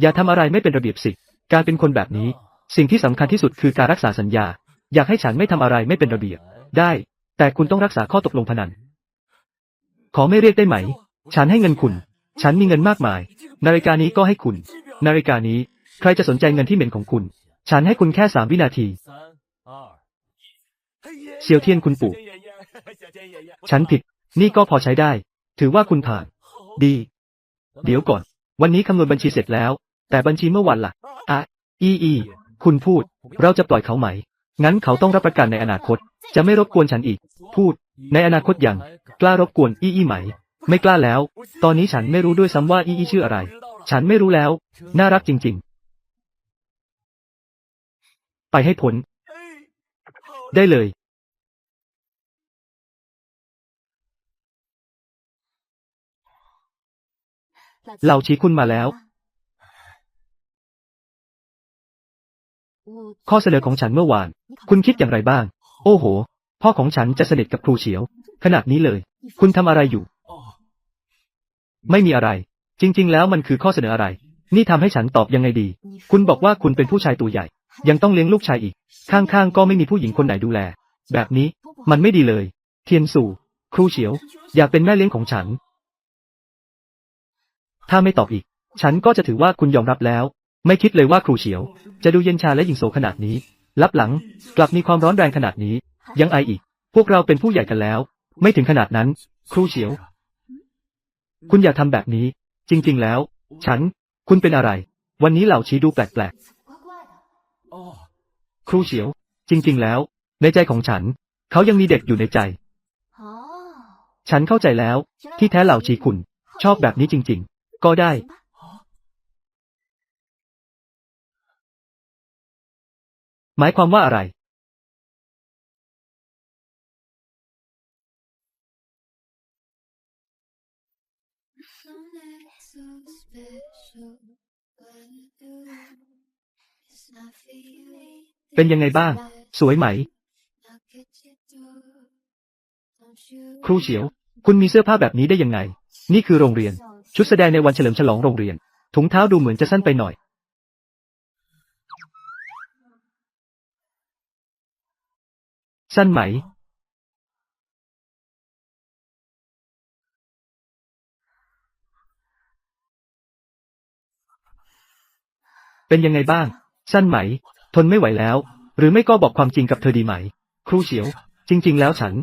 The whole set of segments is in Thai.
อย่าทำอะไรไม่เป็นระเบียบสิ การเป็นคนแบบนี้ สิ่งที่สำคัญที่สุดคือการรักษาสัญญา อยากให้ฉันไม่ทำอะไรไม่เป็นระเบียบ ได้ แต่คุณต้องรักษาข้อตกลงพนัน ขอไม่เรียกได้ไหม ฉันให้เงินคุณ ฉันมีเงินมากมาย นาฬิกานี้ก็ให้คุณ นาฬิกานี้ ใครจะสนใจเงินที่เหม็นของคุณ ฉันให้คุณแค่สามวินาที เซียวเทียนคุณปู่ ฉันผิด นี่ก็พอใช้ได้ ถือว่าคุณผ่าน ดี เดี๋ยวก่อน วันนี้คำนวณบัญชีเสร็จแล้ว แต่บัญชีเมื่อวันล่ะอะอีอี คุณพูด เราจะปล่อยเขาไหม งั้นเขาต้องรับประกันในอนาคต จะไม่รบกวนฉันอีก พูด ในอนาคตยังกล้ารบกวนอีอีไหม ไม่กล้าแล้ว ตอนนี้ฉันไม่รู้ด้วยซ้ำว่าอีอีชื่ออะไร ฉันไม่รู้แล้ว น่ารักจริง ๆ ไปให้พ้นได้เลย เหล่าชี้คุณมาแล้ว ข้อเสนอของฉันเมื่อวาน คุณคิดอย่างไรบ้าง โอ้โห พ่อของฉันจะสนิทกับครูเฉียว ขนาดนี้เลย คุณทำอะไรอยู่ ไม่มีอะไร จริง ๆ แล้วมันคือข้อเสนออะไร นี่ทำให้ฉันตอบยังไงดี คุณบอกว่าคุณเป็นผู้ชายตัวใหญ่ ยังต้องเลี้ยงลูกชายอีก ข้างๆ ก็ไม่มีผู้หญิงคนไหนดูแล แบบนี้ มันไม่ดีเลย เทียนสู่ ครูเฉียว อยากเป็นแม่เลี้ยงของฉัน ถ้าไม่ตอบอีก ฉันก็จะถือว่าคุณยอมรับแล้ว ไม่คิดเลยว่าครูเฉียว จะดูเย็นชาและหญิงโสขนาดนี้ลับหลัง กลับมีความร้อนแรงขนาดนี้ ยังไออีก พวกเราเป็นผู้ใหญ่กันแล้ว ไม่ถึงขนาดนั้น ครูเฉียว คุณอย่าทำแบบนี้ จริง ๆ แล้ว ฉัน คุณเป็นอะไร วันนี้เหล่าชีดูแปลกๆครูเฉียว จริง ๆ แล้ว ในใจของฉัน เขายังมีเด็กอยู่ในใจ ฉันเข้าใจแล้ว ที่แท้เหล่าชีคุณ ชอบแบบนี้จริง ๆ ก็ได้หมายความว่าอะไร เป็นยังไงบ้าง สวยไหม ครูเฉียว คุณมีเสื้อผ้าแบบนี้ได้ยังไง นี่คือโรงเรียน ชุดแสดงในวันเฉลิมฉลองโรงเรียน ถุงเท้าดูเหมือนจะสั้นไปหน่อย สั้นไหม เป็นยังไงบ้าง สั้นไหม ทนไม่ไหวแล้ว หรือไม่ก็บอกความจริงกับเธอดีไหม ครูเฉียว จริง ๆ แล้วฉัน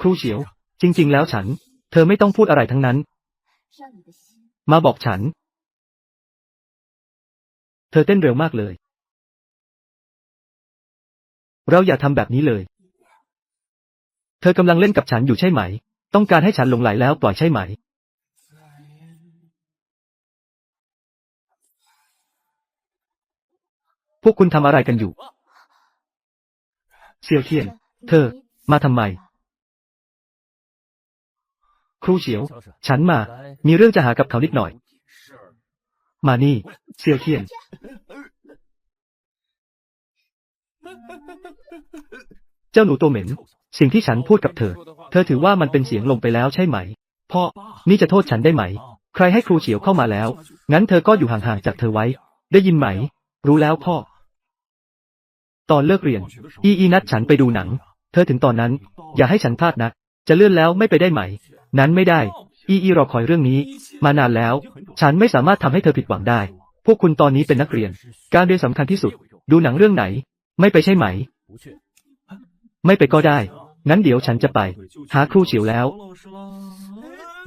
ครูเฉียว จริง ๆ แล้วฉัน เธอไม่ต้องพูดอะไรทั้งนั้น มาบอกฉัน เธอเต้นเร็วมากเลย เราอย่าทำแบบนี้เลย เธอกำลังเล่นกับฉันอยู่ใช่ไหม ต้องการให้ฉันหลงไหลแล้วปล่อยใช่ไหม พวกคุณทำอะไรกันอยู่ เซียวเทียน เธอ มาทำไม ครูเฉียว ฉันมา มีเรื่องจะหากับเขานิดหน่อย มานี่ เซียวเทียน เจ้าหนูตัวเหม็น สิ่งที่ฉันพูดกับเธอ เธอถือว่ามันเป็นเสียงลงไปแล้วใช่ไหม พ่อ นี่จะโทษฉันได้ไหม ใครให้ครูเฉียวเข้ามาแล้ว งั้นเธอก็อยู่ห่างๆจากเธอไว้ ได้ยินไหม รู้แล้วพ่อ ตอนเลิกเรียน อีอีนัดฉันไปดูหนัง เธอถึงตอนนั้น อย่าให้ฉันพลาดนะ จะเลื่อนแล้วไม่ไปได้ไหม นั้นไม่ได้ อีอีรอคอยเรื่องนี้ มานานแล้ว ฉันไม่สามารถทำให้เธอผิดหวังได้ พวกคุณตอนนี้เป็นนักเรียน การเรียนสำคัญที่สุด ดูหนังเรื่องไหน ไม่ไปใช่ไหม ไม่ไปก็ได้ งั้นเดี๋ยวฉันจะไป หาครูเฉียวแล้ว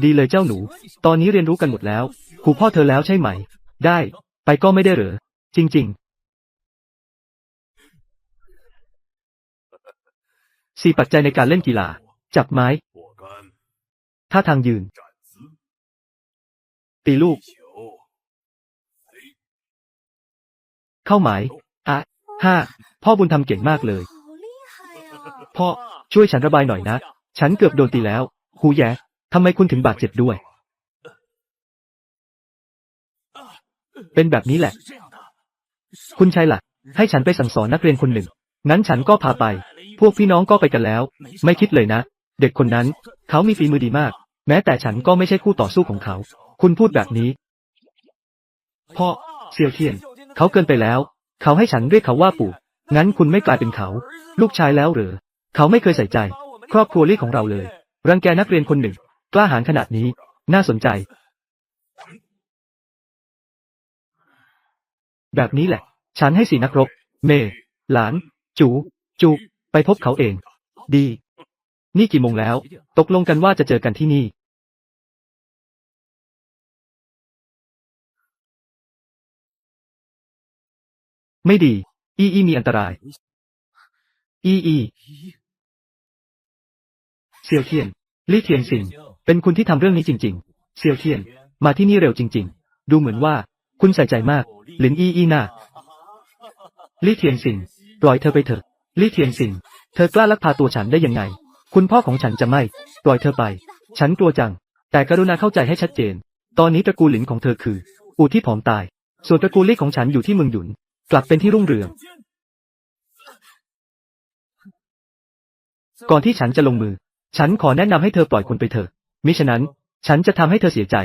ดีเลยเจ้าหนู ตอนนี้เรียนรู้กันหมดแล้วครูพ่อเธอแล้วใช่ไหม ได้ ไปก็ไม่ได้เหรอ จริง ๆสี่ปัจจัยในการเล่นกีฬา จับไม้ ท่าทางยืน ตีลูก เข้าหมาย อะห้า พ่อบุญธรรมเก่งมากเลย พ่อ ช่วยฉันระบายหน่อยนะ ฉันเกือบโดนตีแล้ว หูแย่ทำไมคุณถึงบาดเจ็บด้วย เป็นแบบนี้แหละ คุณชายหลัก ให้ฉันไปสั่งสอนนักเรียนคนหนึ่ง งั้นฉันก็พาไป พวกพี่น้องก็ไปกันแล้ว ไม่คิดเลยนะ เด็กคนนั้น เขามีฝีมือดีมาก แม้แต่ฉันก็ไม่ใช่คู่ต่อสู้ของเขา คุณพูดแบบนี้ พ่อเซียวเทียน เขาเกินไปแล้ว เขาให้ฉันเรียกเขาว่าปู่ งั้นคุณไม่กลายเป็นเขา ลูกชายแล้วเหรอเขาไม่เคยใส่ใจ ครอบครัวลี่ของเราเลย รังแกนักเรียนคนหนึ่ง กล้าหาญขนาดนี้ น่าสนใจ แบบนี้แหละ ฉันให้สีนักรบ เม หลาน จู จู ไปพบเขาเอง ดี นี่กี่โมงแล้ว ตกลงกันว่าจะเจอกันที่นี่ ไม่ดี อีอีมีอันตราย อีอีเซียวเทียน ลี่เทียนสิง เป็นคุณที่ทำเรื่องนี้จริง ๆ เซียวเทียน มาที่นี่เร็วจริง ๆ ดูเหมือนว่า คุณใส่ใจมาก หลินอีอีน่าลี่เทียนสิง ปล่อยเธอไปเถอะ ลี่เทียนสิง เธอกล้าลักพาตัวฉันได้ยังไง คุณพ่อของฉันจะไม่ ปล่อยเธอไป ฉันกลัวจัง แต่กรุณาเข้าใจให้ชัดเจน ตอนนี้ตระกูลหลินของเธอคือ อูที่ผอมตาย ส่วนตระกูลลี่ของฉันอยู่ที่เมืองหยุน กลับเป็นที่รุ่งเรือง ก่อนที่ฉันจะลงมือ ฉันขอแนะนำให้เธอปล่อยคนไปเถอะ มิฉะนั้น ฉันจะทำให้เธอเสียใจ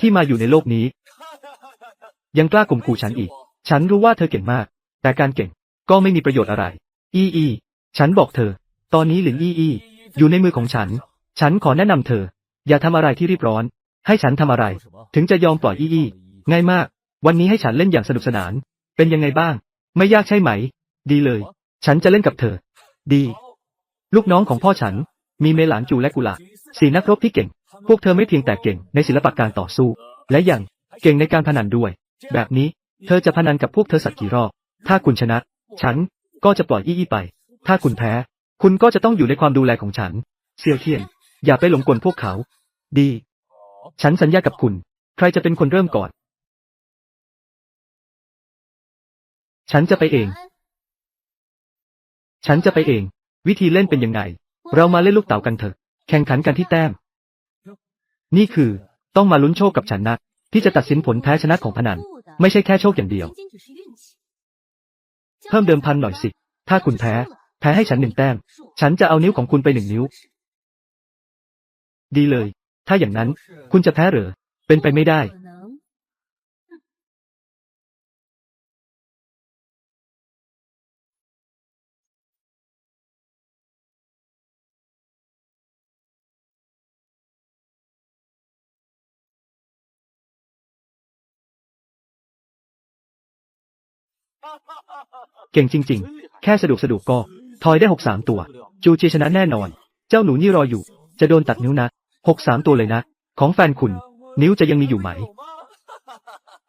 ที่มาอยู่ในโลกนี้ ยังกล้าข่มขู่ฉันอีก ฉันรู้ว่าเธอเก่งมาก แต่การเก่งก็ไม่มีประโยชน์อะไร อีอี ฉันบอกเธอ ตอนนี้หลินอีอี อยู่ในมือของฉัน ฉันขอแนะนำเธอ อย่าทำอะไรที่รีบร้อน ให้ฉันทำอะไร ถึงจะยอมปล่อยอี้อี้ง่ายมาก วันนี้ให้ฉันเล่นอย่างสนุกสนาน เป็นยังไงบ้าง ไม่ยากใช่ไหม ดีเลย ฉันจะเล่นกับเธอ ดี ลูกน้องของพ่อฉัน มีเมหลานจูและกุลาสี่นักรบที่เก่ง พวกเธอไม่เพียงแต่เก่งในศิลปะการต่อสู้ และยังเก่งในการพนันด้วย แบบนี้ เธอจะพนันกับพวกเธอสักกี่รอบ ถ้าคุณชนะ ฉันก็จะปล่อยอี้อี้ไป ถ้าคุณแพ้ คุณก็จะต้องอยู่ในความดูแลของฉัน เซียวเทียน อย่าไปหลงกลพวกเขา ดี ฉันสัญญากับคุณ ใครจะเป็นคนเริ่มก่อน ฉันจะไปเอง ฉันจะไปเอง วิธีเล่นเป็นยังไง เรามาเล่นลูกเต๋ากันเถอะ แข่งขันกันที่แต้ม นี่คือ ต้องมาลุ้นโชคกับฉันนะ ที่จะตัดสินผลแพ้ชนะของพนัน ไม่ใช่แค่โชคอย่างเดียว เพิ่มเดิมพันหน่อยสิ ถ้าคุณแพ้ พ้ให้ฉันหนึ่งแต้ม ฉันจะเอานิ้วของคุณไปหนึ่งนิ้ว ดีเลย ถ้าอย่างนั้น คุณจะแพ้เหรอ เป็นไปไม่ได้ เก่งจริง ๆ แค่สะดวกสะดวกก็ ทอยได้หกสามตัว จูเจชนะแน่นอน เจ้าหนูนี่รออยู่ จะโดนตัดนิ้วนะหกสามตัวเลยนะ ของแฟนคุณ นิ้วจะยังมีอยู่ไหม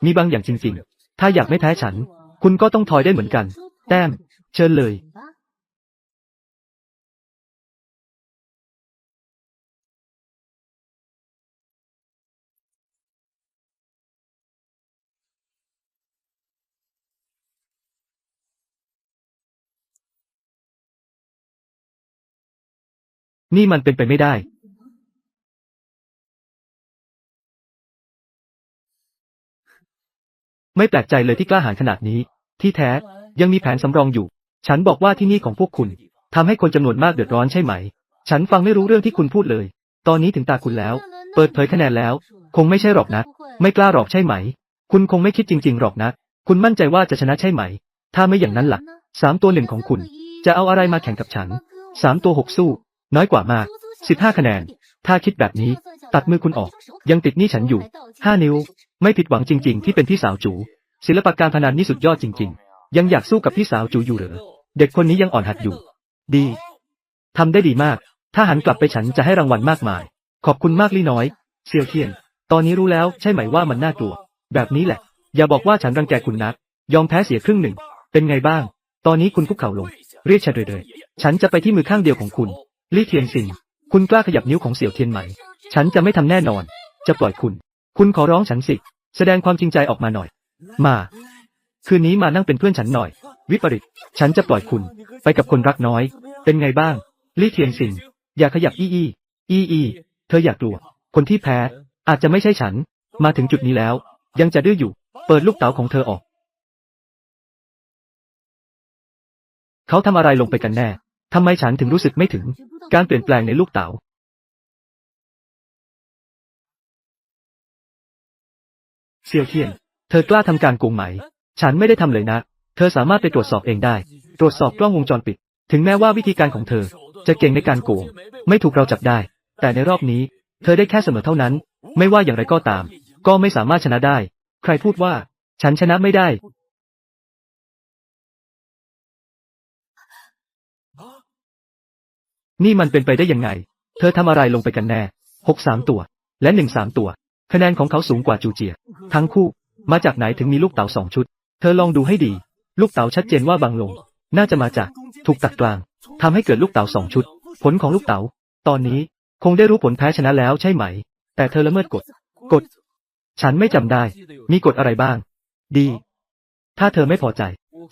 มีบางอย่างจริงๆ ถ้าอยากไม่แพ้ฉัน คุณก็ต้องทอยได้เหมือนกัน แต้ม เชิญเลย นี่มันเป็นไปไม่ได้ไม่แปลกใจเลยที่กล้าหาญขนาดนี้ ที่แท้ยังมีแผนสำรองอยู่ ฉันบอกว่าที่นี่ของพวกคุณทำให้คนจำนวนมากเดือดร้อนใช่ไหม ฉันฟังไม่รู้เรื่องที่คุณพูดเลย ตอนนี้ถึงตาคุณแล้ว เปิดเผยคะแนนแล้ว คงไม่ใช่หรอกนะ ไม่กล้าหรอกใช่ไหม คุณคงไม่คิดจริง ๆ หรอกนะ คุณมั่นใจว่าจะชนะใช่ไหม ถ้าไม่อย่างนั้นล่ะสามตัวหนึ่งของคุณ จะเอาอะไรมาแข่งกับฉันสามตัวหกสู้ น้อยกว่ามากสิบห้าคะแนน ถ้าคิดแบบนี้ ตัดมือคุณออก ยังติดหนี้ฉันอยู่ห้านิ้ว ไม่ผิดหวังจริง ๆ ที่เป็นพี่สาวจู ศิลปะการพนันนี่สุดยอดจริง ๆ ยังอยากสู้กับพี่สาวจูอยู่เหรอเด็กคนนี้ยังอ่อนหัดอยู่ ดี ทำได้ดีมาก ถ้าหันกลับไปฉันจะให้รางวัลมากมาย ขอบคุณมากลี่น้อย เซียวเทียน ตอนนี้รู้แล้วใช่ไหมว่ามันน่ากลัว แบบนี้แหละ อย่าบอกว่าฉันรังแกคุณนัก ยอมแพ้เสียครึ่งหนึ่ง เป็นไงบ้าง ตอนนี้คุณคุกเข่าลง เรียกฉันเลยเลยฉันจะไปที่มือข้างเดียวของคุณ ลี่เทียนซิง คุณกล้าขยับนิ้วของเสี่ยวเทียนไหม ฉันจะไม่ทำแน่นอน จะปล่อยคุณ คุณขอร้องฉันสิ แสดงความจริงใจออกมาหน่อย มา คืนนี้มานั่งเป็นเพื่อนฉันหน่อย วิปริต ฉันจะปล่อยคุณ ไปกับคนรักน้อย เป็นไงบ้าง ลี่เทียนซิง อย่าขยับอี้อี้อี้อี้เธออย่ากลัว คนที่แพ้ อาจจะไม่ใช่ฉัน มาถึงจุดนี้แล้ว ยังจะดื้ออยู่ เปิดลูกเต๋าของเธอออก เขาทำอะไรลงไปกันแน่ ทำไมฉันถึงรู้สึกไม่ถึง การเปลี่ยนแปลงในลูกเต๋าเซียวเทียน เธอกล้าทำการโกงไหม ฉันไม่ได้ทำเลยนะ เธอสามารถไปตรวจสอบเองได้ ตรวจสอบกล้องวงจรปิด ถึงแม้ว่าวิธีการของเธอ จะเก่งในการโกง ไม่ถูกเราจับได้ แต่ในรอบนี้ เธอได้แค่เสมอเท่านั้น ไม่ว่าอย่างไรก็ตาม ก็ไม่สามารถชนะได้ ใครพูดว่า ฉันชนะไม่ได้ นี่มันเป็นไปได้ยังไง เธอทำอะไรลงไปกันแน่หกสามตัว และหนึ่งสามตัว คะแนนของเขาสูงกว่าจูเจีย ทั้งคู่ มาจากไหนถึงมีลูกเต๋าสองชุด เธอลองดูให้ดี ลูกเต๋าชัดเจนว่าบางลง น่าจะมาจาก ถูกตัดกลางทำให้เกิดลูกเต๋าสองชุด ผลของลูกเต๋า ตอนนี้คงได้รู้ผลแพ้ชนะแล้วใช่ไหม แต่เธอละเมิดกฎ กฎ ฉันไม่จำได้ มีกฎอะไรบ้าง ดี ถ้าเธอไม่พอใจ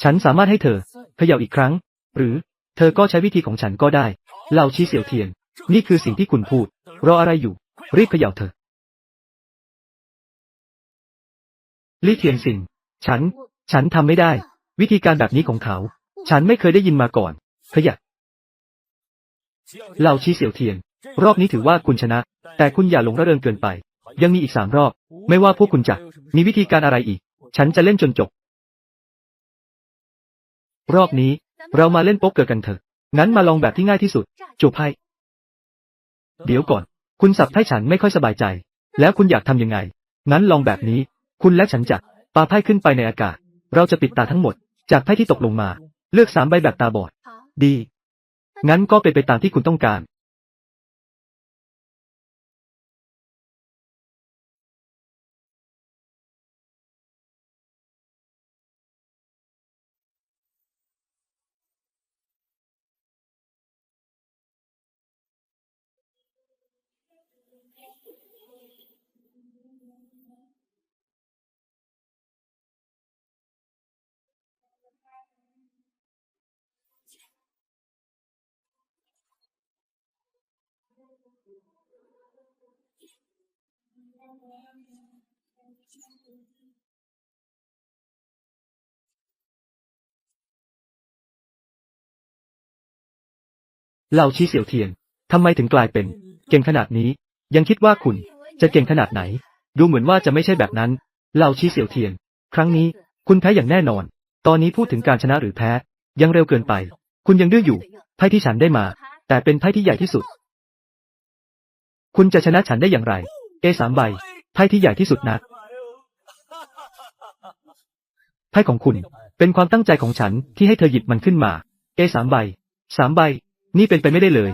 ฉันสามารถให้เธอเขย่าอีกครั้ง หรือ เธอก็ใช้วิธีของฉันก็ได้ เหล่าชี้เสี่ยวเทียน นี่คือสิ่งที่คุณพูด รออะไรอยู่ รีบเขย่าเธอลี่เทียนสิงฉัน ฉันทำไม่ได้ วิธีการแบบนี้ของเขา ฉันไม่เคยได้ยินมาก่อนเขยับเหล่าชี้เสี่ยวเทียน รอบนี้ถือว่าคุณชนะ แต่คุณอย่าหลงระเริงเกินไป ยังมีอีกสามรอบ ไม่ว่าพวกคุณจะ มีวิธีการอะไรอีก ฉันจะเล่นจนจบ รอบนี้ เรามาเล่นโป๊กเกอร์กันเถอะ งั้นมาลองแบบที่ง่ายที่สุดจูบไพ่เดี๋ยวก่อน คุณสับไพ่ฉันไม่ค่อยสบายใจ แล้วคุณอยากทำยังไง งั้นลองแบบนี้ คุณและฉันจะปาไพ่ขึ้นไปในอากาศ เราจะปิดตาทั้งหมด จากไพ่ที่ตกลงมา เลือกสามใบแบบตาบอด ดี งั้นก็เป็นไปตามที่คุณต้องการ เหล่าชี้เสี่ยวเทียน ทำไมถึงกลายเป็น เก่งขนาดนี้ ยังคิดว่าคุณจะเก่งขนาดไหน ดูเหมือนว่าจะไม่ใช่แบบนั้นเหล่าชี้เสี่ยวเทียน ครั้งนี้คุณแพ้อย่างแน่นอน ตอนนี้พูดถึงการชนะหรือแพ้ ยังเร็วเกินไป คุณยังดื้ออยู่ไพ่ที่ฉันได้มา แต่เป็นไพ่ที่ใหญ่ที่สุด คุณจะชนะฉันได้อย่างไร เอสามใบไพ่ที่ใหญ่ที่สุดนะไพ่ของคุณ เป็นความตั้งใจของฉันที่ให้เธอหยิบมันขึ้นมา เอสามใบสามใบ นี่เป็นไปไม่ได้เลย